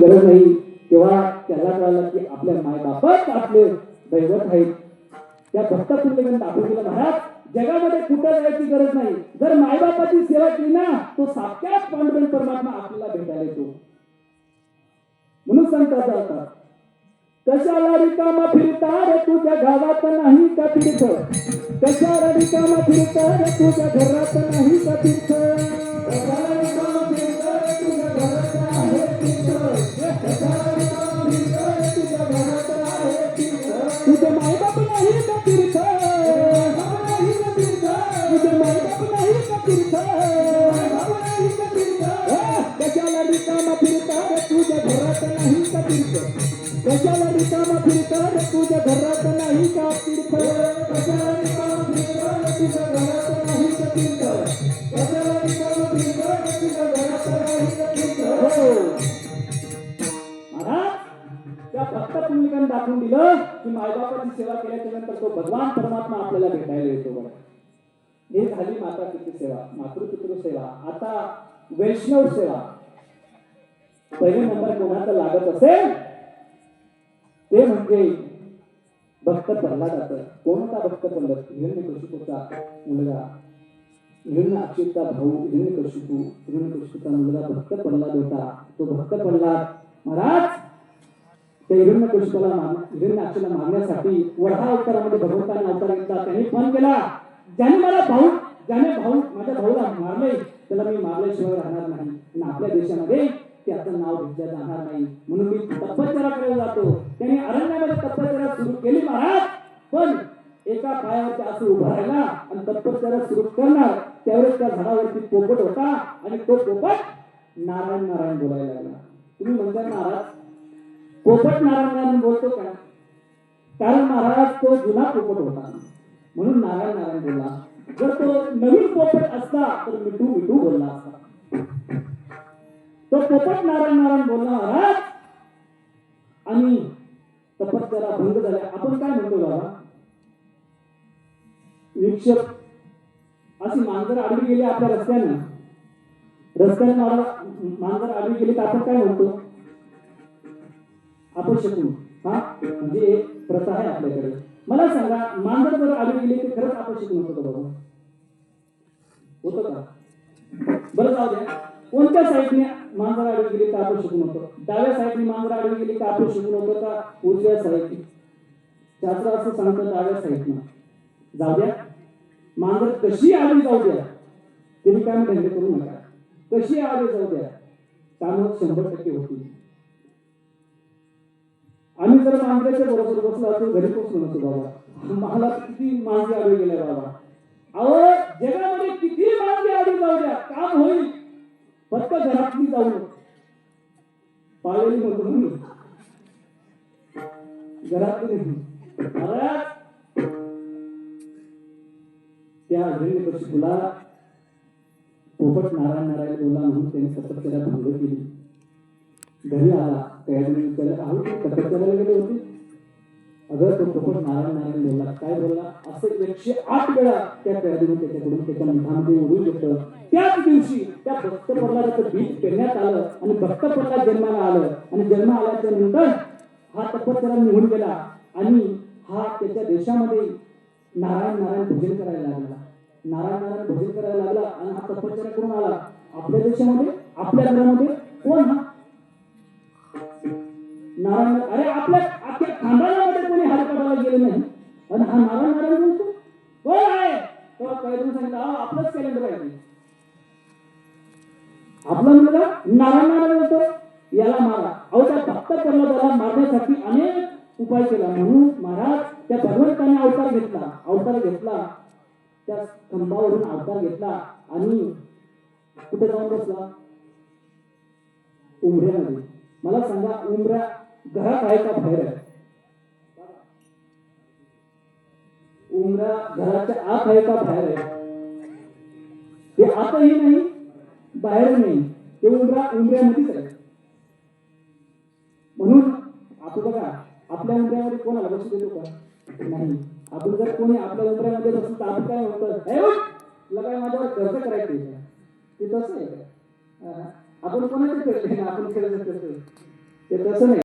गरज नाही. तेव्हा त्याला कळालं की आपल्या मायबापच आपले दैवत आहेत. त्या भक्तातून त्यांनी दाखवून दिलं महाराज जगामध्ये कुठं जायची गरज नाही. जर मायबापाची सेवा केली ना तो साक्षात पांडुरंग परमात्मा आपल्याला भेटायला येतो. म्हणून सांगता जातात. कशाला रिकामा फिरता रे तुझ्या गावात नाही का तीर्थ? कशाला रिकामा फिरता रे तुझ्या घरात नाही का तीर्थ? कशाला रिकामा फिरता रे तुझ्या घरात नाही का तीर्थ? कशाला रिकामा फिरता रे तुझ्या घरात नाही का तीर्थ? कशाला रिकामा फिरता रे तुझ्या घरात नाही का तीर्थ? हो. महाराज त्या भक्त पुण्यकांनी दाखवून दिलं की मायबापाची सेवा केल्याच्यानंतर तो भगवान परमात्मा आपल्याला भेटायला येतो बघा हे झाली माता पितृ सेवा मातृपितृ सेवा. आता वैष्णव सेवा. पहिले नंबर कोणाचा लागत असेल? ते म्हणजे भक्त प्रल्हादाचं कोणता भक्त प्रल्हाद? हिरण्यकशिपूचा मुलगा. हिरण्य अक्षितचा भाऊ हिरण्यकशिपू हिरण्यकशिपूचा मुलगा भक्त प्रल्हाद होता. तो भक्त प्रल्हाद महाराज त्या हिरण्यकशिपूला हिरण्य हिरण्याक्षला मारण्यासाठी वढा अवतारामध्ये भगवंताने अवतार घेतला त्यांनी फोन केला. ज्याने मला भाऊ ज्याने भाऊ माझ्या भाऊला मारले त्याला मी मारल्याशिवाय राहणार नाही. आणि आपल्या देशामध्ये त्याचं नाव घेतलं जाणार नाही. म्हणून मी तपश्चराकडे जातो. त्याने अरण्यामध्ये तपश्चरा सुरू केली महाराज. पण एका पायावरती असं उभा राहिला आणि तपश्चर्या सुरू करणार. त्यावेळेस त्या झाडावरती पोपट होता आणि तो पोपट नारायण नारायण बोलायला लागला. तुम्ही म्हणता महाराज पोपट नारायण नारायण बोलतो का? कारण महाराज तो जुना पोपट होता. म्हणून नारायण नारायण बोलला. जर तो नवीन पोपट असता तर मिठू मिठू बोलला असता. तो नारायण नारायण बोलला महाराज आणि तपस्याला भंग झाला आपण काय म्हणतो बाबा? विक्षेप अशी मांजर आडवी गेली आपल्या रस्त्यानं. रस्त्याने मारा- मांजर आडवी गेली तर आपण काय म्हणतो? आपण शकू. हा? म्हणजे एक प्रथा आहे आपल्याकडे. मला सांगा मांजर जर आडवी गेली तर खरंच आपण होतं का बाबा? होतं का? बरं जाऊ द्या. कोणत्या साईडने मांजर आडवी गेली तर आपण शिकू नव्हतो डाव्या साईडने मांजर आडवी गेली तर आपण शिकू नव्हतो का? उजव्या साईडने. शास्त्र असं सांगतं डाव्या साईडनं. जाऊ द्या. मांजर कशी आडवी जाऊ द्या? तुम्ही काय धंदे करू नका. कशी आडवी जाऊ द्या? कामं शंभर टक्के होतील. आम्ही जर मांजराच्या बरोबर बसलो असतो घरी पोचलो नसतो बाबा. मला किती मांजरी आडवी गेल्या बाबा. अहो फक्त घरातली जाऊ नये पाळलेली म्हणतो ना मी घरातली नाही. महाराज त्या हिरण्यकशिपूला पोपट नारायण नारायण बोलला म्हणून त्याने तपश्चर्या भंग केली. घरी आला त्याने विचारलं अहो ते तपश्चर्याला गेले होते. अगं तो पोपट नारायण नारायण बोलला काय बोलला? असं एकशे आठ वेळा त्या कैदीने त्याच्याकडून त्याच्या मुखामध्ये उडून घेतलं. त्याच दिवशी त्या भक्त प्रल्हादाचं बीज पेरण्यात आलं आणि भक्त प्रल्हाद जन्माला आलं. आणि जन्म आल्याच्यानंतर हा तपश्चर्या निघून गेला आणि हा त्याच्या देशामध्ये नारायण नारायण भजन करायला लागला. नारायण नारायण भजन करायला लागला आणि हा तपश्चर्या करून आला. आपल्या देशामध्ये आपल्या घरामध्ये कोण हा? नारायण अरे आपल्या केले नाही. आणि हा नारायण नारायण बोलतो? कोण आहे तेव्हा कैदून सांगितलं आपलंच कॅलेंडर आहे. आपला मुलगा नारायण नारायण बोलतो. याला मारा. अहो त्या भक्त प्रल्हादाला मारण्यासाठी अनेक उपाय केला. म्हणून महाराज त्या भगवंताने अवतार घेतला. अवतार घेतला. त्या स्तंभावरून अवतार घेतला. आणि कुठे जाऊन बसला? उमऱ्यामध्ये मला सांगा उमऱ्या घरात आहे का बाहेर? आहे उमरा घराच्या आत आहे का बाहेर आहे? ते आतही नाही बाहेर नाही. ते उंबरा उमऱ्यामध्येच आहे. म्हणून आपण बघा आपल्या उमऱ्यामध्ये कोणाला बसू देतो का? नाही. आपण जर कोणी आपल्या उमऱ्यामध्ये बसून तर आपण काय म्हणतो लगाय काय माझ्यावर कर्ज करायचं ते तसं आहे. आपण कोणाचं करतो आपण खेळत करतो ते तसं नाही.